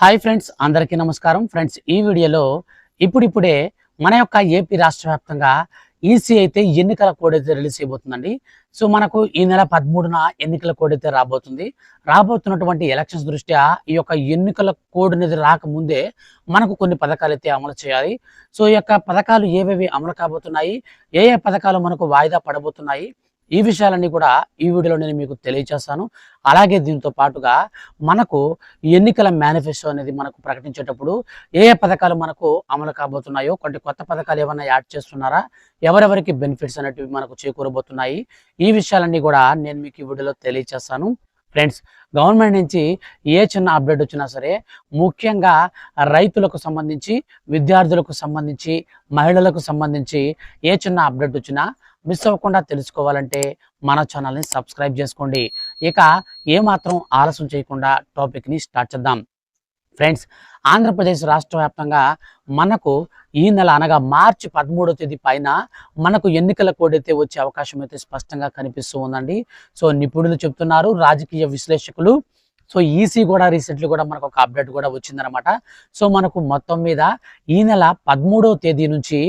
Hi friends అందరికీ నమస్కారం. Friends ఈ వీడియోలో ఇప్పుడిప్పుడే మన యొక్క ఏపీ రాష్ట్ర వ్యాప్తంగా ఈసీ అయితే ఎన్నికల కోడ్ అయితే రిలీజ్ అయిపోతుందండి సో మనకు ఈ నెల పదమూడున ఎన్నికల కోడ్ అయితే రాబోతుంది. రాబోతున్నటువంటి ఎలక్షన్స్ దృష్ట్యా ఈ యొక్క ఎన్నికల కోడ్ అనేది రాకముందే మనకు కొన్ని పథకాలు అయితే అమలు చేయాలి. సో ఈ యొక్క పథకాలు ఏవేవి అమలు కాబోతున్నాయి? ఏ ఏ పథకాలు మనకు వాయిదా పడబోతున్నాయి? ఈ విషయాలన్నీ కూడా ఈ వీడియోలో నేను మీకు తెలియజేస్తాను. అలాగే దీంతో పాటుగా మనకు ఎన్నికల మేనిఫెస్టో అనేది మనకు ప్రకటించేటప్పుడు ఏ ఏ పథకాలు మనకు అమలు కాబోతున్నాయో కొన్ని కొత్త పథకాలు ఏమైనా యాడ్ చేస్తున్నారా ఎవరెవరికి బెనిఫిట్స్ అనేటివి మనకు చేకూరబోతున్నాయి ఈ విషయాలన్నీ కూడా నేను మీకు ఈ వీడియోలో తెలియచేస్తాను ఫ్రెండ్స్ గవర్నమెంట్ నుంచి ఏ చిన్న అప్డేట్ వచ్చినా సరే ముఖ్యంగా రైతులకు సంబంధించి విద్యార్థులకు సంబంధించి మహిళలకు సంబంధించి ఏ చిన్న అప్డేట్ వచ్చినా మిస్ అవ్వకుండా తెలుసుకోవాలంటే మన ఛానల్ని సబ్స్క్రైబ్ చేసుకోండి. ఇక ఏమాత్రం ఆలస్యం చేయకుండా టాపిక్ని స్టార్ట్ చేద్దాం. ఫ్రెండ్స్ ఆంధ్రప్రదేశ్ రాష్ట్ర వ్యాప్తంగా మనకు ఈ నెల అనగా మార్చి పదమూడో తేదీ పైన మనకు ఎన్నికల కోడ్ అయితే వచ్చే అవకాశం అయితే స్పష్టంగా కనిపిస్తూ ఉందండి. సో నిపుణులు చెప్తున్నారు రాజకీయ విశ్లేషకులు సో ఈసీ కూడా రీసెంట్లీ కూడా మనకు ఒక అప్డేట్ కూడా వచ్చిందనమాట సో మనకు మొత్తం మీద ఈ నెల పదమూడవ తేదీ నుంచి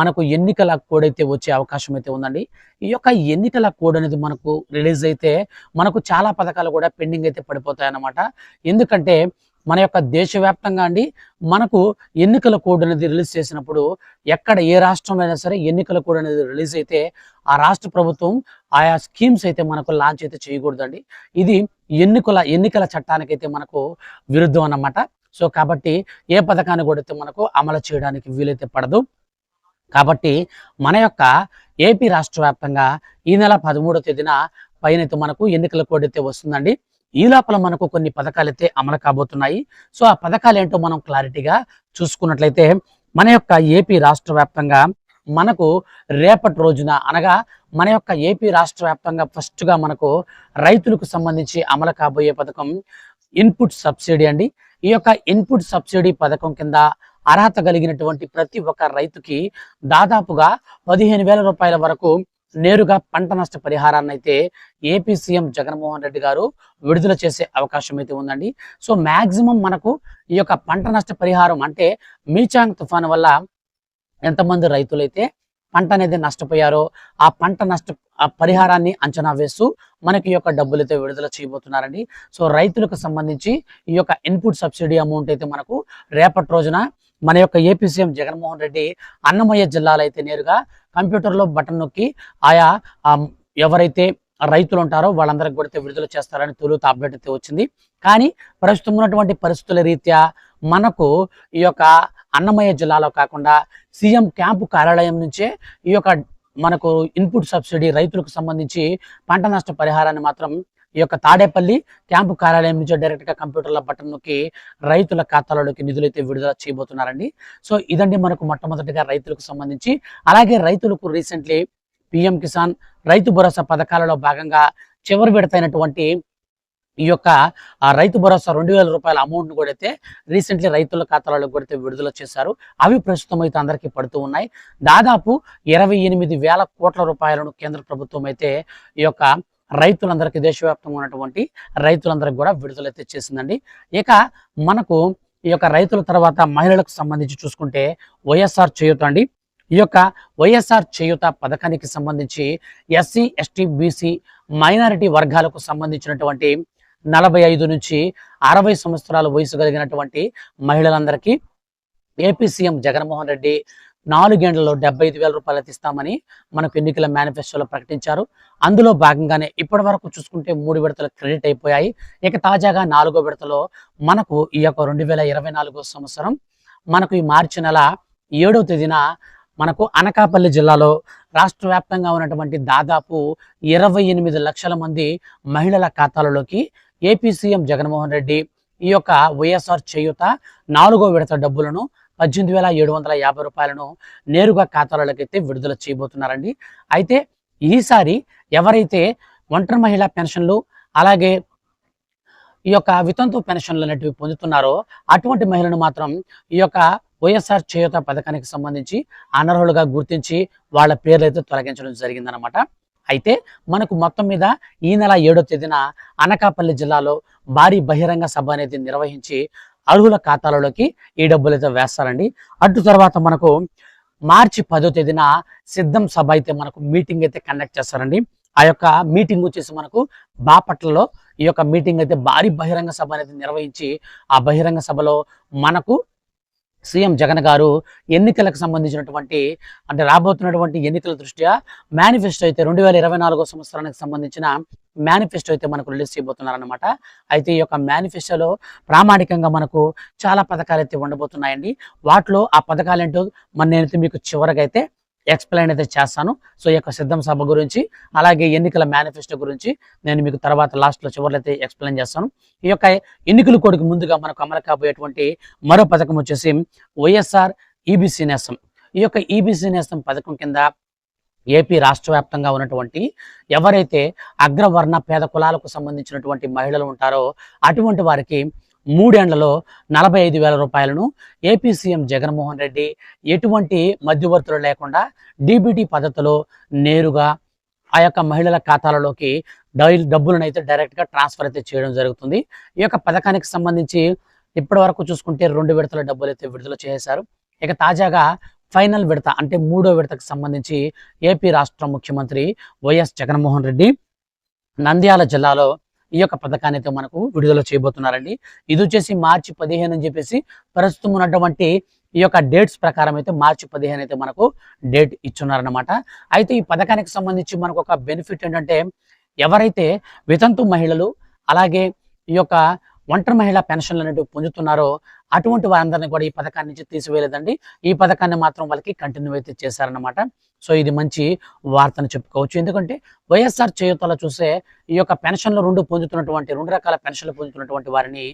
మనకు ఎన్నికల కోడ్ అయితే వచ్చే అవకాశం అయితే ఉందండి. ఈ యొక్క ఎన్నికల కోడ్ అనేది మనకు రిలీజ్ అయితే మనకు చాలా పథకాలు కూడా పెండింగ్ అయితే పడిపోతాయి అన్నమాట ఎందుకంటే మన యొక్క దేశవ్యాప్తంగా అండి మనకు ఎన్నికల కోడ్ అనేది రిలీజ్ చేసినప్పుడు ఎక్కడ ఏ రాష్ట్రంలో అయినా సరే ఎన్నికల కోడ్ అనేది రిలీజ్ అయితే ఆ రాష్ట్ర ప్రభుత్వం ఆయా స్కీమ్స్ అయితే మనకు లాంచ్ అయితే చేయకూడదండి. ఇది ఎన్నికల ఎన్నికల చట్టానికి అయితే మనకు విరుద్ధం అన్నమాట. సో కాబట్టి ఏ పథకాన్ని కూడా అయితే మనకు అమలు చేయడానికి వీలైతే పడదు. కాబట్టి మన యొక్క ఏపీ రాష్ట్ర వ్యాప్తంగా ఈ నెల పదమూడో తేదీన పైన అయితే మనకు ఎన్నికల కోడ్ అయితే వస్తుందండి. ఈ లోపల మనకు కొన్ని పథకాలు అయితే అమలు కాబోతున్నాయి. సో ఆ పథకాలు ఏంటో మనం క్లారిటీగా చూసుకున్నట్లయితే మన యొక్క ఏపీ రాష్ట్ర వ్యాప్తంగా మనకు రేపటి రోజున అనగా మన యొక్క ఏపీ రాష్ట్ర వ్యాప్తంగా ఫస్ట్గా మనకు రైతులకు సంబంధించి అమలు కాబోయే పథకం ఇన్పుట్ సబ్సిడీ అండి. ఈ యొక్క ఇన్పుట్ సబ్సిడీ పథకం కింద అర్హత కలిగినటువంటి ప్రతి ఒక్క రైతుకి దాదాపుగా పదిహేను వేల రూపాయల వరకు నేరుగా పంట నష్ట పరిహారాన్ని అయితే ఏపీ సీఎం జగన్మోహన్ రెడ్డి గారు విడుదల చేసే అవకాశం అయితే ఉందండి. సో మాక్సిమం మనకు ఈ యొక్క పంట నష్ట పరిహారం అంటే మీచాంగ్ తుఫాను వల్ల ఎంతమంది రైతులైతే పంట అనేది నష్టపోయారో ఆ పంట నష్ట ఆ పరిహారాన్ని అంచనా వేస్తూ మనకి ఈ యొక్క డబ్బులు అయితే విడుదల చేయబోతున్నారండి. సో రైతులకు సంబంధించి ఈ యొక్క ఇన్పుట్ సబ్సిడీ అమౌంట్ అయితే మనకు రేపటి రోజున మన యొక్క ఏపీ సీఎం జగన్మోహన్ రెడ్డి అన్నమయ్య జిల్లాలో అయితే నేరుగా కంప్యూటర్లో బటన్ నొక్కి ఆయా ఎవరైతే రైతులు ఉంటారో వాళ్ళందరికి కూడా అయితే విడుదల చేస్తారని తొలుత అప్డేట్ అయితే వచ్చింది. కానీ ప్రస్తుతం ఉన్నటువంటి పరిస్థితుల రీత్యా మనకు ఈ యొక్క అన్నమయ్య జిల్లాలో కాకుండా సీఎం క్యాంపు కార్యాలయం నుంచే ఈ యొక్క మనకు ఇన్పుట్ సబ్సిడీ రైతులకు సంబంధించి పంట నష్ట పరిహారాన్ని మాత్రం ఈ యొక్క తాడేపల్లి క్యాంపు కార్యాలయం నుంచి డైరెక్ట్గా కంప్యూటర్ల బటన్ నొక్కి రైతుల ఖాతాలలోకి నిధులైతే విడుదల చేయబోతున్నారండి. సో ఇదండి మనకు మొట్టమొదటిగా రైతులకు సంబంధించి అలాగే రైతులకు రీసెంట్లీ పిఎం కిసాన్ రైతు భరోసా పథకాలలో భాగంగా చివరి విడతైనటువంటి ఈ యొక్క రైతు భరోసా రెండు వేల రూపాయల అమౌంట్ కూడా అయితే రీసెంట్లీ రైతుల ఖాతాలలో కూడా అయితే విడుదల చేశారు. అవి ప్రస్తుతం అయితే అందరికీ పడుతూ ఉన్నాయి. దాదాపు ఇరవై ఎనిమిది వేల కోట్ల రూపాయలను కేంద్ర ప్రభుత్వం అయితే ఈ యొక్క రైతులందరికీ దేశవ్యాప్తంగా ఉన్నటువంటి రైతులందరికీ కూడా విడుదలైతే చేసిందండి ఇక మనకు ఈ యొక్క రైతుల తర్వాత మహిళలకు సంబంధించి చూసుకుంటే వైఎస్ఆర్ చేయూత అండి. ఈ యొక్క వైఎస్ఆర్ చేయూత పథకానికి సంబంధించి ఎస్సీ ఎస్టీ బీసీ మైనారిటీ వర్గాలకు సంబంధించినటువంటి నలభై ఐదు నుంచి అరవై సంవత్సరాల వయసు కలిగినటువంటి మహిళలందరికీ ఏపీ సీఎం జగన్మోహన్ రెడ్డి నాలుగేండ్లలో డెబ్బై ఐదు వేల రూపాయలు ఇస్తామని మనకు ఎన్నికల మేనిఫెస్టోలో ప్రకటించారు. అందులో భాగంగానే ఇప్పటి వరకు చూసుకుంటే మూడు విడతలు క్రెడిట్ అయిపోయాయి. ఇక తాజాగా నాలుగో విడతలో మనకు ఈ యొక్క రెండు వేల ఇరవై నాలుగో సంవత్సరం మనకు ఈ మార్చి నెల ఏడవ తేదీన మనకు అనకాపల్లి జిల్లాలో రాష్ట్ర వ్యాప్తంగా ఉన్నటువంటి దాదాపు ఇరవై ఎనిమిది లక్షల మంది మహిళల ఖాతాలలోకి ఏపీ సీఎం జగన్మోహన్ రెడ్డి ఈ యొక్క వైఎస్ఆర్ చేయూత నాలుగో విడత డబ్బులను పద్దెనిమిది వేల ఏడు వందల యాభై రూపాయలను నేరుగా ఖాతాలకైతే విడుదల చేయబోతున్నారండి. అయితే ఈసారి ఎవరైతే ఒంటరి మహిళా పెన్షన్లు అలాగే ఈ యొక్క వితంతు పెన్షన్లు అనేటివి పొందుతున్నారో అటువంటి మహిళను మాత్రం ఈ యొక్క వైఎస్ఆర్ చేయూత పథకానికి సంబంధించి అనర్హులుగా గుర్తించి వాళ్ళ పేర్లు అయితే తొలగించడం జరిగిందనమాట అయితే మనకు మొత్తం మీద ఈ నెల ఏడో తేదీన అనకాపల్లి జిల్లాలో భారీ బహిరంగ సభ అనేది నిర్వహించి అర్హుల ఖాతాలలోకి ఈ డబ్బులు అయితే వేస్తారండి. అటు తర్వాత మనకు మార్చి పదో తేదీన సిద్ధం సభ అయితే మనకు మీటింగ్ అయితే కండక్ట్ చేస్తారండి. ఆ యొక్క మీటింగ్ వచ్చేసి మనకు బాపట్లలో ఈ యొక్క మీటింగ్ అయితే భారీ బహిరంగ సభ అనేది నిర్వహించి ఆ బహిరంగ సభలో మనకు సీఎం జగన్ గారు ఎన్నికలకు సంబంధించినటువంటి అంటే రాబోతున్నటువంటి ఎన్నికల దృష్ట్యా మేనిఫెస్టో అయితే రెండు వేల ఇరవై నాలుగో సంవత్సరానికి సంబంధించిన మేనిఫెస్టో అయితే మనకు రిలీజ్ చేయబోతున్నారనమాట అయితే ఈ యొక్క మేనిఫెస్టోలో ప్రామాణికంగా మనకు చాలా పథకాలు అయితే ఉండబోతున్నాయండి. వాటిలో ఆ పథకాలు ఏంటో మన నేనైతే మీకు చివరగా అయితే ఎక్స్ప్లెయిన్ అయితే చేస్తాను. సో ఈ యొక్క సిద్ధం సభ గురించి అలాగే ఎన్నికల మేనిఫెస్టో గురించి నేను మీకు తర్వాత లాస్ట్లో చివరిలో అయితే ఎక్స్ప్లెయిన్ చేస్తాను. ఈ యొక్క ఎన్నికల కోడికి ముందుగా మనకు అమలు కాబోయేటువంటి మరో పథకం వచ్చేసి వైఎస్ఆర్ ఈబీసీ నేస్తం. ఈ యొక్క ఈబీసీ నేస్తం పథకం కింద ఏపీ రాష్ట్ర వ్యాప్తంగా ఉన్నటువంటి ఎవరైతే అగ్రవర్ణ పేద కులాలకు సంబంధించినటువంటి మహిళలు ఉంటారో అటువంటి వారికి మూడేండ్లలో నలభై ఐదు వేల రూపాయలను ఏపీ సీఎం జగన్మోహన్ రెడ్డి ఎటువంటి మధ్యవర్తులు లేకుండా డీబీటీ పద్ధతిలో నేరుగా ఆ యొక్క మహిళల ఖాతాలలోకి డైల్ డబ్బులను అయితే డైరెక్ట్గా ట్రాన్స్ఫర్ అయితే చేయడం జరుగుతుంది. ఈ యొక్క పథకానికి సంబంధించి ఇప్పటి వరకు చూసుకుంటే రెండు విడతల డబ్బులు అయితే విడుదల చేశారు. ఇక తాజాగా ఫైనల్ విడత అంటే మూడో విడతకు సంబంధించి ఏపీ రాష్ట్ర ముఖ్యమంత్రి వైఎస్ జగన్మోహన్ రెడ్డి నంద్యాల జిల్లాలో ఈ యొక్క పథకాన్ని అయితే మనకు విడుదల చేయబోతున్నారండి. ఇది వచ్చేసి మార్చి పదిహేను అని చెప్పేసి ప్రస్తుతం ఉన్నటువంటి ఈ యొక్క డేట్స్ ప్రకారం అయితే మార్చి పదిహేను అయితే మనకు డేట్ ఇచ్చున్నారనమాట అయితే ఈ పథకానికి సంబంధించి మనకు ఒక బెనిఫిట్ ఏంటంటే ఎవరైతే వితంతు మహిళలు అలాగే ఈ యొక్క ఒంటరి మహిళా పెన్షన్లు అనేవి పొందుతున్నారో అటువంటి వారందరినీ కూడా ఈ పథకాన్ని నుంచి తీసివేయలేదండి. ఈ పథకాన్ని మాత్రం వాళ్ళకి కంటిన్యూ అయితే చేశారనమాట సో ఇది మంచి వార్తను చెప్పుకోవచ్చు. ఎందుకంటే వైఎస్ఆర్ చేయూతలో చూసే ఈ యొక్క పెన్షన్లు రెండు పొందుతున్నటువంటి రెండు రకాల పెన్షన్లు పొందుతున్నటువంటి వారిని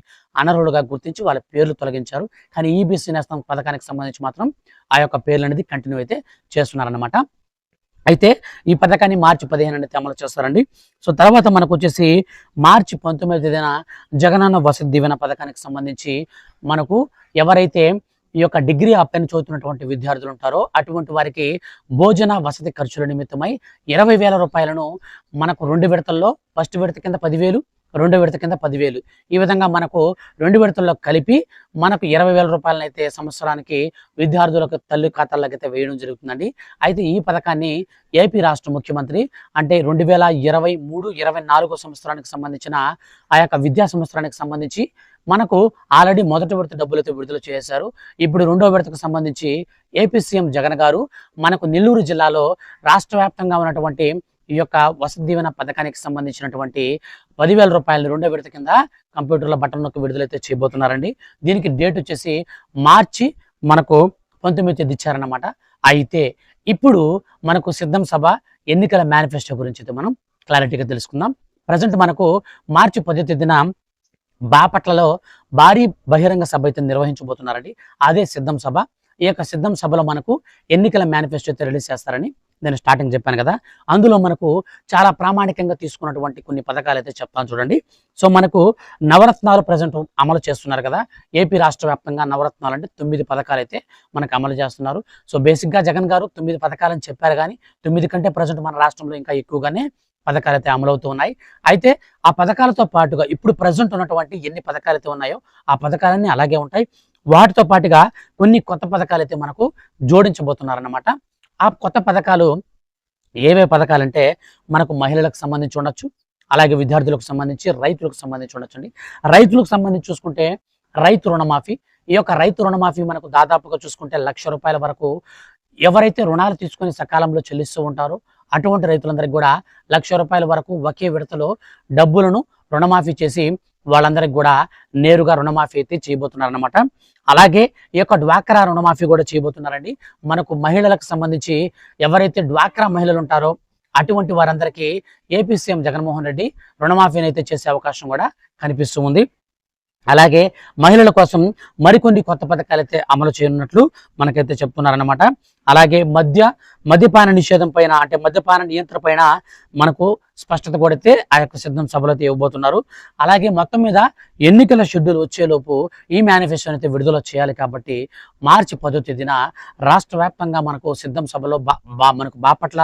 అనర్హులుగా గుర్తించి వాళ్ళ పేర్లు తొలగించారు. కానీ ఈబీసీ నేస్తం పథకానికి సంబంధించి మాత్రం ఆ యొక్క పేర్లు అనేది కంటిన్యూ అయితే చేస్తున్నారన్నమాట. అయితే ఈ పథకాన్ని మార్చి పదిహేను అనేది అమలు చేస్తారండి. సో తర్వాత మనకు వచ్చేసి మార్చి పంతొమ్మిది తేదీన జగనన్న వసతి దీవెన పథకానికి సంబంధించి మనకు ఎవరైతే ఈ యొక్క డిగ్రీ అప్పని చదువుతున్నటువంటి విద్యార్థులు ఉంటారో అటువంటి వారికి భోజన వసతి ఖర్చుల నిమిత్తమై ఇరవై వేల రూపాయలను మనకు రెండు విడతల్లో ఫస్ట్ విడత కింద పదివేలు రెండో విడత కింద పదివేలు. ఈ విధంగా మనకు రెండు విడతల్లో కలిపి మనకు ఇరవై వేల రూపాయలను అయితే సంవత్సరానికి విద్యార్థులకు తల్లి ఖాతాల్లోకి అయితే వేయడం జరుగుతుందండి. అయితే ఈ పథకాన్ని ఏపీ రాష్ట్ర ముఖ్యమంత్రి అంటే రెండు వేల ఇరవై మూడు ఇరవై నాలుగో సంవత్సరానికి సంబంధించిన ఆ యొక్క విద్యా సంవత్సరానికి సంబంధించి మనకు ఆల్రెడీ మొదటి విడత డబ్బులతో విడుదల చేశారు. ఇప్పుడు రెండో విడతకు సంబంధించి ఏపీ సీఎం జగన్ గారు మనకు నెల్లూరు జిల్లాలో రాష్ట్ర వ్యాప్తంగా ఉన్నటువంటి ఈ యొక్క వసతి దీవెన పథకానికి సంబంధించినటువంటి పదివేల రూపాయలు రెండో విడత కింద కంప్యూటర్ల బటన్ విడుదలైతే చేయబోతున్నారండి. దీనికి డేట్ వచ్చేసి మార్చి మనకు పంతొమ్మిది తేదీ ఇచ్చారన్నమాట. అయితే ఇప్పుడు మనకు సిద్ధం సభ ఎన్నికల మేనిఫెస్టో గురించి అయితే మనం క్లారిటీగా తెలుసుకుందాం. ప్రజెంట్ మనకు మార్చి పదో తేదీన బాపట్లలో భారీ బహిరంగ సభ అయితే నిర్వహించబోతున్నారండి. అదే సిద్ధం సభ. ఈ యొక్క సిద్ధం సభలో మనకు ఎన్నికల మేనిఫెస్టో అయితే రిలీజ్ చేస్తారని నేను స్టార్టింగ్ చెప్పాను కదా. అందులో మనకు చాలా ప్రామాణికంగా తీసుకున్నటువంటి కొన్ని పథకాలు అయితే చెప్తాను చూడండి. సో మనకు నవరత్నాలు ప్రజెంట్ అమలు చేస్తున్నారు కదా. ఏపీ రాష్ట్ర వ్యాప్తంగా నవరత్నాలు అంటే తొమ్మిది పథకాలు అయితే మనకు అమలు చేస్తున్నారు. సో బేసిక్గా జగన్ గారు తొమ్మిది పథకాలని చెప్పారు కానీ తొమ్మిది కంటే ప్రజెంట్ మన రాష్ట్రంలో ఇంకా ఎక్కువగానే పథకాలు అయితే అమలవుతూ ఉన్నాయి. అయితే ఆ పథకాలతో పాటుగా ఇప్పుడు ప్రజెంట్ ఉన్నటువంటి ఎన్ని పథకాలు అయితే ఉన్నాయో ఆ పథకాలన్నీ అలాగే ఉంటాయి. వాటితో పాటుగా కొన్ని కొత్త పథకాలు అయితే మనకు జోడించబోతున్నారన్నమాట. ఆ కొత్త పథకాలు ఏవే పథకాలంటే మనకు మహిళలకు సంబంధించి ఉండొచ్చు అలాగే విద్యార్థులకు సంబంధించి రైతులకు సంబంధించి ఉండొచ్చండి. రైతులకు సంబంధించి చూసుకుంటే రైతు రుణమాఫీ ఈ యొక్క రైతు రుణమాఫీ మనకు దాదాపుగా చూసుకుంటే లక్ష రూపాయల వరకు ఎవరైతే రుణాలు తీసుకొని సకాలంలో చెల్లిస్తూ ఉంటారో అటువంటి రైతులందరికీ కూడా లక్ష రూపాయల వరకు ఒకే విడతలో డబ్బులను రుణమాఫీ చేసి వాళ్ళందరికీ కూడా నేరుగా రుణమాఫీ అయితే చేయబోతున్నారనమాట అలాగే ఈ యొక్క డ్వాక్రా రుణమాఫీ కూడా చేయబోతున్నారండి. మనకు మహిళలకు సంబంధించి ఎవరైతే డ్వాక్రా మహిళలు ఉంటారో అటువంటి వారందరికీ ఏపీ సీఎం జగన్మోహన్ రెడ్డి రుణమాఫీని అయితే చేసే అవకాశం కూడా కనిపిస్తూ ఉంది. అలాగే మహిళల కోసం మరికొన్ని కొత్త పథకాలు అయితే అమలు చేయనున్నట్లు మనకైతే చెప్తున్నారనమాట అలాగే మద్య మద్యపాన నిషేధం పైన అంటే మద్యపాన నియంత్రణ పైన మనకు స్పష్టత కొడితే ఆ యొక్క సిద్ధం సభలో అయితే ఇవ్వబోతున్నారు. అలాగే మొత్తం మీద ఎన్నికల షెడ్యూల్ వచ్చేలోపు ఈ మేనిఫెస్టోని అయితే విడుదల చేయాలి కాబట్టి మార్చి పదో తేదీన రాష్ట్ర వ్యాప్తంగా మనకు సిద్ధం సభలో బా బా- మనకు బాపట్ల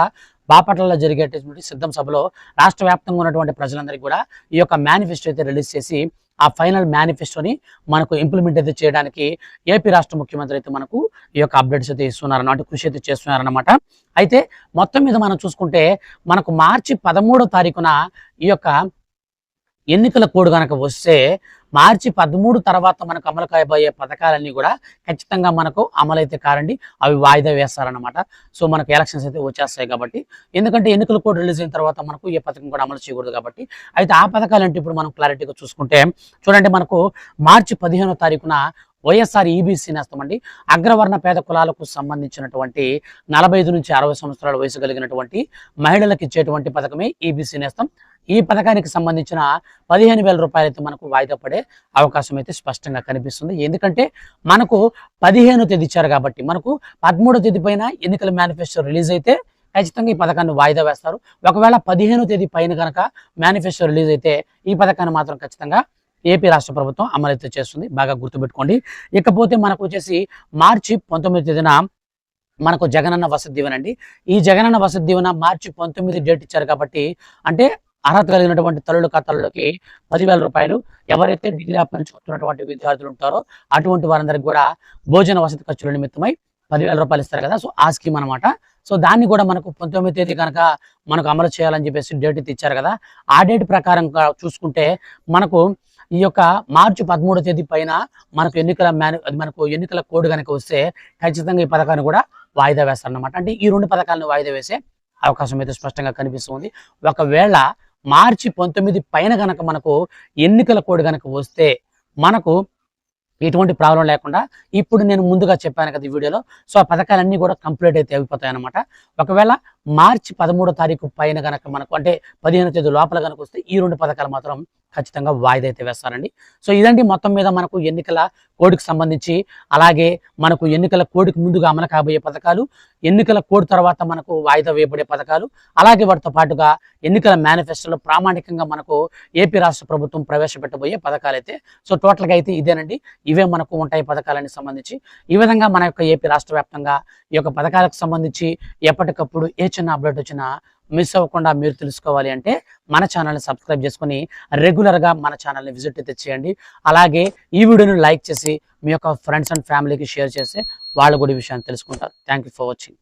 బాపట్లలో జరిగేటటువంటి సిద్ధం సభలో రాష్ట్ర వ్యాప్తంగా ఉన్నటువంటి ప్రజలందరికీ కూడా ఈ యొక్క మేనిఫెస్టో అయితే రిలీజ్ చేసి ఆ ఫైనల్ మేనిఫెస్టోని మనకు ఇంప్లిమెంట్ అయితే చేయడానికి ఏపీ రాష్ట్ర ముఖ్యమంత్రి అయితే మనకు ఈ యొక్క అప్డేట్స్ అయితే ఇస్తున్నారు కృషి అయితే చేస్తున్నారన్నమాట. అయితే మొత్తం మీద మనం చూసుకుంటే మనకు మార్చి పదమూడో తారీఖున ఈ యొక్క ఎన్నికల కోడ్ కనుక వస్తే మార్చి పదమూడు తర్వాత మనకు అమలు కాబోయే పథకాలన్నీ కూడా ఖచ్చితంగా మనకు అమలైతే కారండి. అవి వాయిదా వేస్తారనమాట సో మనకు ఎలక్షన్స్ అయితే వచ్చేస్తాయి కాబట్టి. ఎందుకంటే ఎన్నికల కోడ్ రిలీజ్ అయిన తర్వాత మనకు ఏ పథకం కూడా అమలు చేయకూడదు కాబట్టి. అయితే ఆ పథకాలు అంటే ఇప్పుడు మనం క్లారిటీగా చూసుకుంటే చూడండి మనకు మార్చి పదిహేనో తారీఖున వైఎస్ఆర్ ఈబీసీ నేస్తామండి. అగ్రవర్ణ పేద కులాలకు సంబంధించినటువంటి నలభై ఐదు నుంచి అరవై సంవత్సరాల వయసు కలిగినటువంటి మహిళలకు ఇచ్చేటువంటి పథకమే ఈబీసీ నేస్తం. ఈ పథకానికి సంబంధించిన పదిహేను వేల రూపాయలు అయితే మనకు వాయిదా పడే అవకాశం అయితే స్పష్టంగా కనిపిస్తుంది. ఎందుకంటే మనకు పదిహేను తేదీ ఇచ్చారు కాబట్టి మనకు పదమూడో తేదీ పైన ఎన్నికల మేనిఫెస్టో రిలీజ్ అయితే ఖచ్చితంగా ఈ పథకాన్ని వాయిదా వేస్తారు. ఒకవేళ పదిహేను తేదీ పైన కనుక మేనిఫెస్టో రిలీజ్ అయితే ఈ పథకాన్ని మాత్రం ఖచ్చితంగా ఏపీ రాష్ట్ర ప్రభుత్వం అమలైతే చేస్తుంది. బాగా గుర్తుపెట్టుకోండి. ఇకపోతే మనకు వచ్చేసి మార్చి పంతొమ్మిది తేదీన మనకు జగనన్న వసతి దీవెన అండి. ఈ జగనన్న వసతి దీవెన మార్చి పంతొమ్మిది డేట్ ఇచ్చారు కాబట్టి అంటే అర్హత కలిగినటువంటి తల్లుల ఖాతాల్లోకి పదివేల రూపాయలు ఎవరైతే డిగ్రీ అప్పగించుకుంటున్నటువంటి విద్యార్థులు ఉంటారో అటువంటి వారందరికి కూడా భోజన వసతి ఖర్చుల నిమిత్తమై పదివేల రూపాయలు ఇస్తారు కదా. సో ఆ స్కీమ్ అనమాట సో దాన్ని కూడా మనకు పంతొమ్మిది తేదీ కనుక మనకు అమలు చేయాలని చెప్పేసి డేట్ ఇచ్చారు కదా. ఆ డేట్ ప్రకారం చూసుకుంటే మనకు ఈ యొక్క మార్చి పదమూడో తేదీ పైన మనకు ఎన్నికల మేను అది మనకు ఎన్నికల కోడ్ కనుక వస్తే ఖచ్చితంగా ఈ పథకాన్ని కూడా వాయిదా వేస్తారన్నమాట. అంటే ఈ రెండు పథకాలను వాయిదా వేసే అవకాశం అయితే స్పష్టంగా కనిపిస్తుంది. ఒకవేళ మార్చి పంతొమ్మిది పైన గనక మనకు ఎన్నికల కోడ్ కనుక వస్తే మనకు ఎటువంటి ప్రాబ్లం లేకుండా ఇప్పుడు నేను ముందుగా చెప్పాను కదా ఈ వీడియోలో సో ఆ పథకాలన్నీ కూడా కంప్లీట్ అయితే అయిపోతాయి అనమాట ఒకవేళ మార్చి పదమూడో తారీఖు పైన గనక మనకు అంటే పదిహేను తేదీ లోపల కనుక వస్తే ఈ రెండు పథకాలు మాత్రం ఖచ్చితంగా వాయిదా అయితే వేస్తారండి. సో ఇదండి మొత్తం మీద మనకు ఎన్నికల కోడ్కి సంబంధించి అలాగే మనకు ఎన్నికల కోడ్కి ముందుగా అమలు కాబోయే పథకాలు ఎన్నికల కోడ్ తర్వాత మనకు వాయిదా వేయబడే పథకాలు అలాగే వాటితో పాటుగా ఎన్నికల మేనిఫెస్టోలో ప్రామాణికంగా మనకు ఏపీ రాష్ట్ర ప్రభుత్వం ప్రవేశపెట్టబోయే పథకాలు అయితే సో టోటల్గా అయితే ఇదేనండి. ఇవే మనకు ఉంటాయి పథకాలకు సంబంధించి. ఈ విధంగా మన యొక్క ఏపీ రాష్ట్ర వ్యాప్తంగా ఈ యొక్క పథకాలకు సంబంధించి ఎప్పటికప్పుడు ఏ చిన్న అప్డేట్ వచ్చినా మిస్ అవ్వకుండా మీరు తెలుసుకోవాలి అంటే మన ఛానల్ని సబ్స్క్రైబ్ చేసుకొని రెగ్యులర్గా మన ఛానల్ని విజిట్ అయితే చేయండి. అలాగే ఈ వీడియోని లైక్ చేసి మీ యొక్క ఫ్రెండ్స్ అండ్ ఫ్యామిలీకి షేర్ చేసి వాళ్ళు కూడా ఈ విషయాన్ని తెలుసుకుంటారు. Thank you for watching